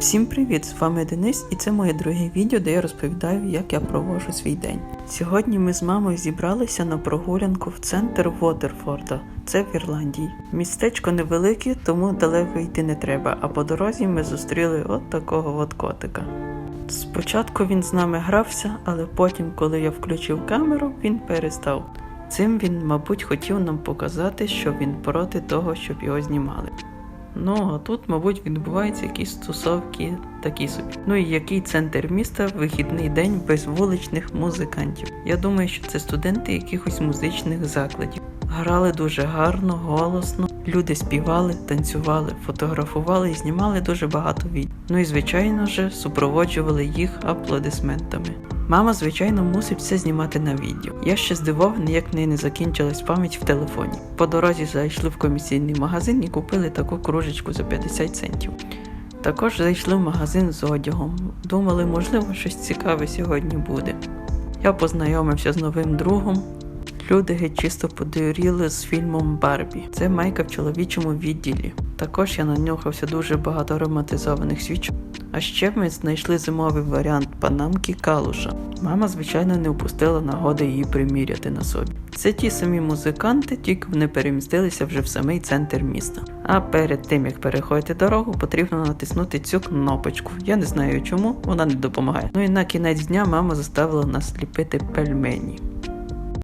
Всім привіт! З вами Денис, і це моє друге відео, де я розповідаю, як я проводжу свій день. Сьогодні ми з мамою зібралися на прогулянку в центр Вотерфорда. Це в Ірландії. Містечко невелике, тому далеко йти не треба. А по дорозі ми зустріли от такого от котика. Спочатку він з нами грався, але потім, коли я включив камеру, він перестав. Цим він, мабуть, хотів нам показати, що він проти того, щоб його знімали. Ну, а тут, мабуть, відбуваються якісь стосовки такі собі. Ну і який центр міста вихідний день без вуличних музикантів. Я думаю, що це студенти якихось музичних закладів. Грали дуже гарно, голосно. Люди співали, танцювали, фотографували і знімали дуже багато відео. Ну і звичайно ж супроводжували їх аплодисментами. Мама, звичайно, мусить все знімати на відео. Я ще здивований, як в не закінчилась пам'ять в телефоні. По дорозі зайшли в комісійний магазин і купили таку кружечку за 50 центів. Також зайшли в магазин з одягом. Думали, можливо, щось цікаве сьогодні буде. Я познайомився з новим другом. Люди геть чисто подуріли з фільмом Барбі. Це майка в чоловічому відділі. Також я нанюхався дуже багато ароматизованих свічок. А ще ми знайшли зимовий варіант панамки калуша. Мама, звичайно, не впустила нагоди її приміряти на собі. Це ті самі музиканти, тільки вони перемістилися вже в самий центр міста. А перед тим як переходити дорогу, потрібно натиснути цю кнопочку. Я не знаю чому, вона не допомагає. Ну і на кінець дня мама заставила нас ліпити пельмені.